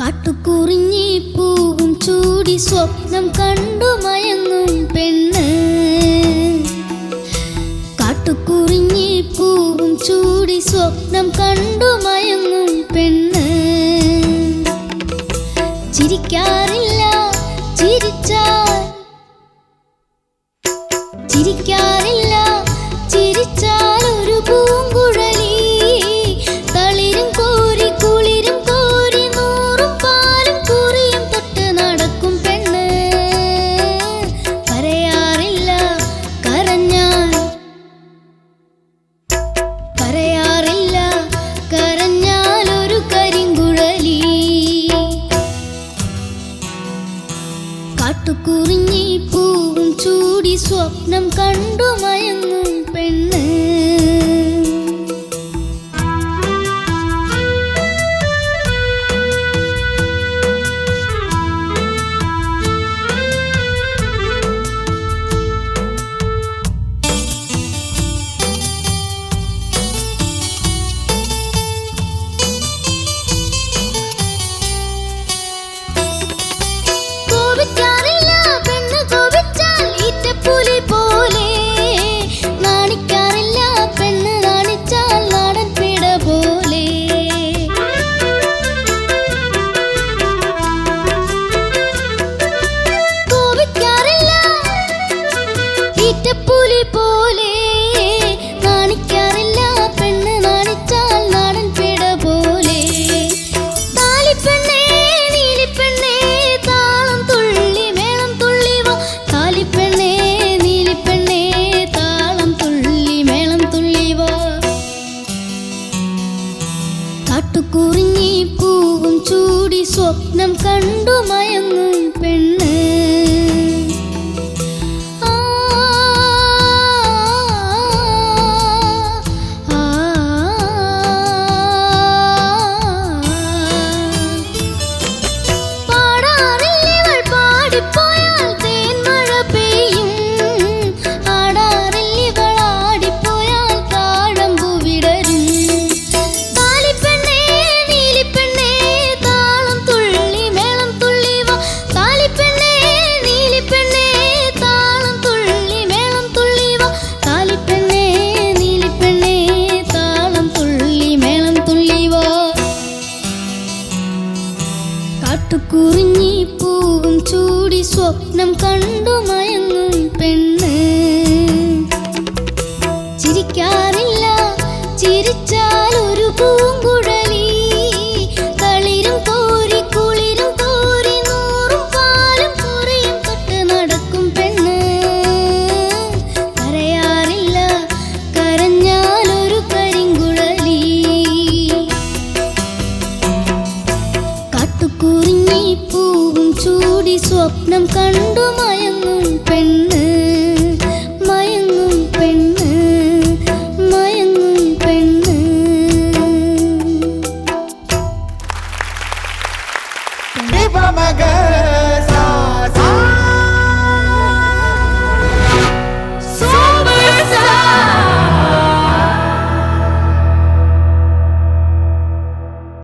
കാട്ടുകുറിഞ്ഞി പൂവും ചൂടി സ്വപ്നം കണ്ടു മയങ്ങും പെണ്ണ്. കാട്ടുകുറിഞ്ഞി പൂവും ചൂടി സ്വപ്നം കണ്ടു മയങ്ങും പെണ്ണ്. ചിരിക്കാറില്ല ചിരിച്ചാൽ ചിരിക്കാ കാട്ടുകുറിഞ്ഞി പൂവും ചൂടി സ്വപ്നം കണ്ടു മയങ്ങും പെണ്ണ്. സ്വപ്നം കണ്ടു മയങ്ങും പെണ്ണ് കാട്ടുകുറിഞ്ഞി പൂവും ചൂടി സ്വപ്നം കണ്ടു മയങ്ങും പെണ്ണ്. ചിരിക്കാറില്ല ചിരിച്ചാൽ ഒരു പൂങ്കുഴലി പൂവും ചൂടി സ്വപ്നം കണ്ടു മയങ്ങും പെണ്ണ് മയങ്ങും പെണ്ണ് മയങ്ങും പെണ്ണ് Viva Magal